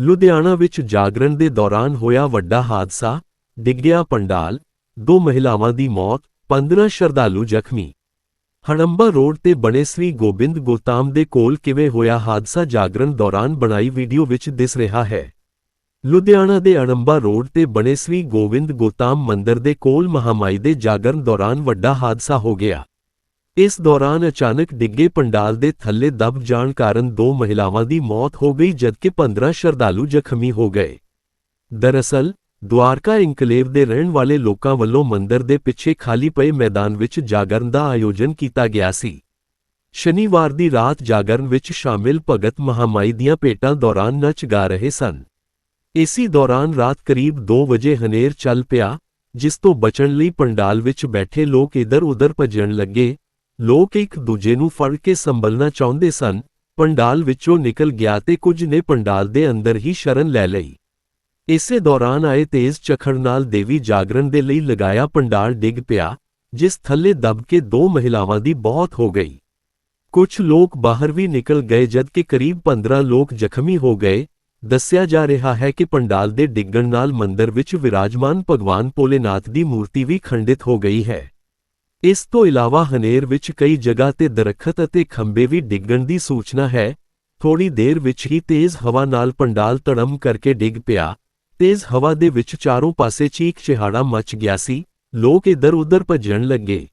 ਲੁਧਿਆਣਾ ਵਿੱਚ ਜਾਗਰਣ ਦੇ ਦੌਰਾਨ ਹੋਇਆ ਵੱਡਾ ਹਾਦਸਾ। ਡਿੱਗਿਆ ਪੰਡਾਲ, ਦੋ ਮਹਿਲਾਵਾਂ ਦੀ ਮੌਤ 15 ਸ਼ਰਧਾਲੂ ਜ਼ਖਮੀ। ਹੜੰਬਾ ਰੋਡ ਤੇ ਬਣੇ ਸ੍ਰੀ ਗੋਬਿੰਦ ਗੋਤਾਮ ਦੇ ਕੋਲ ਕਿਵੇਂ ਹੋਇਆ ਹਾਦਸਾ ਜਾਗਰਣ ਦੌਰਾਨ ਬਣਾਈ ਵੀਡੀਓ ਵਿੱਚ ਦਿਸ ਰਿਹਾ ਹੈ। ਲੁਧਿਆਣਾ ਦੇ ਅਣੰਬਾ ਰੋਡ ਤੇ ਬਣੇ ਸ੍ਰੀ ਗੋਬਿੰਦ ਗੋਤਾਮ ਮੰਦਿਰ ਦੇ ਕੋਲ ਮਹਾਮਾਈ ਦੇ ਜਾਗਰਨ ਦੌਰਾਨ ਵੱਡਾ ਹਾਦਸਾ ਹੋ ਗਿਆ। ਇਸ ਦੌਰਾਨ ਅਚਾਨਕ ਡਿੱਗੇ ਪੰਡਾਲ ਦੇ ਥੱਲੇ ਦਬ ਜਾਣ ਕਾਰਨ ਦੋ ਮਹਿਲਾਵਾਂ ਦੀ ਮੌਤ ਹੋ ਗਈ ਜਦਕਿ 15 ਸ਼ਰਧਾਲੂ ਜ਼ਖਮੀ ਹੋ ਗਏ। ਦਰਅਸਲ, ਦੁਆਰਕਾ ਇਨਕਲੇਵ ਦੇ ਰਹਿਣ ਵਾਲੇ ਲੋਕਾਂ ਵੱਲੋਂ ਮੰਦਿਰ ਦੇ ਪਿੱਛੇ ਖਾਲੀ ਪਏ ਮੈਦਾਨ ਵਿੱਚ ਜਾਗਰਨ ਦਾ ਆਯੋਜਨ ਕੀਤਾ ਗਿਆ ਸੀ। ਸ਼ਨੀਵਾਰ ਦੀ ਰਾਤ ਜਾਗਰਨ ਵਿੱਚ ਸ਼ਾਮਿਲ ਭਗਤ ਮਹਾਮਾਈ ਦੀਆਂ ਭੇਟਾਂ ਦੌਰਾਨ ਨੱਚ ਗਾ ਰਹੇ ਸਨ। ਇਸੀ ਦੌਰਾਨ ਰਾਤ ਕਰੀਬ 2 ਵਜੇ ਹਨੇਰ ਚੱਲ ਪਿਆ, ਜਿਸ ਤੋਂ ਬਚਣ ਲਈ ਪੰਡਾਲ ਵਿੱਚ ਬੈਠੇ ਲੋਕ ਇੱਧਰ ਉਧਰ ਭੱਜਣ ਲੱਗੇ। ਲੋਕ ਇੱਕ ਦੂਜੇ ਨੂੰ ਫੜ ਕੇ ਸੰਭਲਣਾ ਚਾਹੁੰਦੇ ਸਨ। ਪੰਡਾਲ ਵਿੱਚੋਂ ਨਿਕਲ ਗਿਆ ਤੇ ਕੁਝ ਨੇ ਪੰਡਾਲ ਦੇ ਅੰਦਰ ਹੀ ਸ਼ਰਨ ਲੈ ਲਈ। ਇਸੇ ਦੌਰਾਨ ਆਏ ਤੇਜ਼ ਝੱਖੜ ਨਾਲ ਦੇਵੀ ਜਾਗਰਣ ਦੇ ਲਈ ਲਗਾਇਆ ਪੰਡਾਲ ਡਿੱਗ ਪਿਆ, ਜਿਸ ਥੱਲੇ ਦਬ ਕੇ ਦੋ ਮਹਿਲਾਵਾਂ ਦੀ ਬਹੁਤ ਹੋ ਗਈ। ਕੁਝ ਲੋਕ ਬਾਹਰ ਵੀ ਨਿਕਲ ਗਏ ਜਦਕਿ ਕਰੀਬ 15 ਲੋਕ ਜ਼ਖਮੀ ਹੋ ਗਏ। ਦੱਸਿਆ ਜਾ ਰਿਹਾ ਹੈ ਕਿ ਪੰਡਾਲ ਦੇ ਡਿੱਗਣ ਨਾਲ ਮੰਦਰ ਵਿੱਚ ਵਿਰਾਜਮਾਨ ਭਗਵਾਨ ਭੋਲੇਨਾਥ ਦੀ ਮੂਰਤੀ ਵੀ ਖੰਡਿਤ ਹੋ ਗਈ ਹੈ। ਇਸ ਤੋਂ ਇਲਾਵਾ ਹਨੇਰ ਵਿੱਚ ਕਈ ਜਗ੍ਹਾ ਤੇ ਦਰਖਤ ਅਤੇ ਖੰਭੇ ਵੀ ਡਿੱਗਣ ਦੀ ਸੂਚਨਾ ਹੈ। ਥੋੜੀ ਦੇਰ ਵਿੱਚ ਹੀ ਤੇਜ਼ ਹਵਾ ਨਾਲ ਪੰਡਾਲ ਤੜਮ ਕਰਕੇ ਡਿੱਗ ਪਿਆ। ਤੇਜ਼ ਹਵਾ ਦੇ ਵਿੱਚ ਚਾਰੋਂ ਪਾਸੇ ਚੀਕ ਚਿਹਾੜਾ ਮਚ ਗਿਆ ਸੀ। ਲੋਕ ਇੱਧਰ-ਉੱਧਰ ਭੱਜਣ ਲੱਗੇ।